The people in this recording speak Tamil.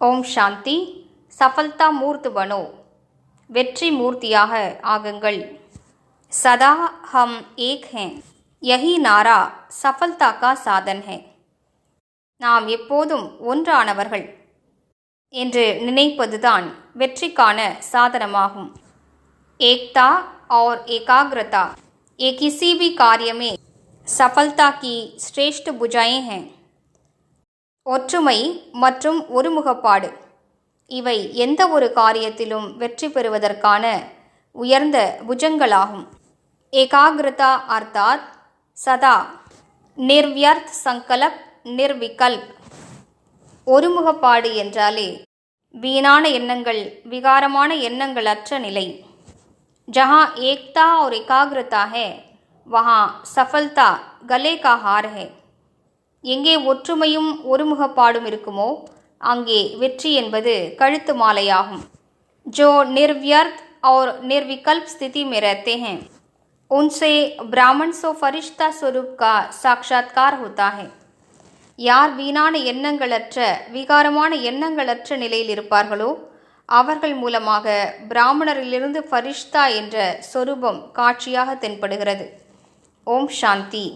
ஓம் சாந்தி சஃபல்தா மூர்த் பனோ வெற்றி மூர்த்தியாக ஆகுங்கள் சதா ஹம் ஏக் हैं யஹி நாரா சஃபல்தா கா சாதன் है நாம் எப்போதும் ஒன்றானவர்கள் என்று நினைப்பதுதான் வெற்றிக்கான சாதனமாகும் एकता और एकाग्रता ये किसी भी कार्य में सफलता की श्रेष्ठ भुजाएं हैं ஒற்றுமை மற்றும் ஒருமுகப்பாடு. இவை எந்த ஒரு காரியத்திலும் வெற்றி பெறுவதற்கான உயர்ந்த புஜங்களாகும். ஏகாகிருதா அர்த்தாத் சதா. நிர்வியர்த் சங்கலப் நிர்விகல். ஒருமுகப்பாடு என்றாலே வீணான எண்ணங்கள் விகாரமான எண்ணங்கள் அற்ற நிலை. ஜஹா ஏக்தா ஒரு ஏகாகிரதா ஹே வஹா சஃபல்தா கலே கா ஹார் ஹே எங்கே ஒற்றுமையும் ஒருமுகப்பாடும் இருக்குமோ அங்கே வெற்றி என்பது கழுத்து மாலையாகும் जो निर्व्यर्थ और निर्विकल्प स्थिति में रहते हैं उनसे ब्राह्मण सो फरिश्ता स्वरूप का साक्षात्कार होता है யார் வீணான எண்ணங்களற்ற விகாரமான எண்ணங்களற்ற நிலையில் இருப்பார்களோ அவர்கள் மூலமாக பிராமணரிலிருந்து ஃபரிஷ்தா என்ற சொரூபம் காட்சியாக தென்படுகிறது ஓம் சாந்தி